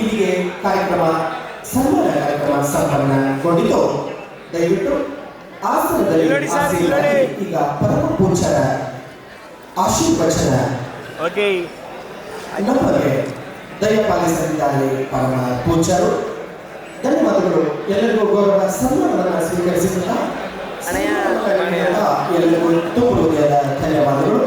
ಇಲ್ಲಿಗೆ ಕಾರ್ಯಕ್ರಮ ಸನ್ಮಾನ ಕಾರ್ಯಕ್ರಮ ಸಂಪನ್ನಗೊಂಡಿತು ದಯವಿಟ್ಟು ಆಸನದಲ್ಲಿ ಈಗ ಪರಮ ಐ ಆಶೀರ್ವಚನ ನಮಗೆ ದಯಪಾಲಿಸಲಿದ್ದಾರೆ ಪರಮ ಪೂಜ್ಯರು. ಧನ್ಯವಾದಗಳು. ಎಲ್ಲರಿಗೂ ಗೌರವ ಸನ್ಮಾನವನ್ನು ಸ್ವೀಕರಿಸಿದ ಎಲ್ಲರಿಗೂ ತುಂಬುವುದಾದ ಧನ್ಯವಾದಗಳು.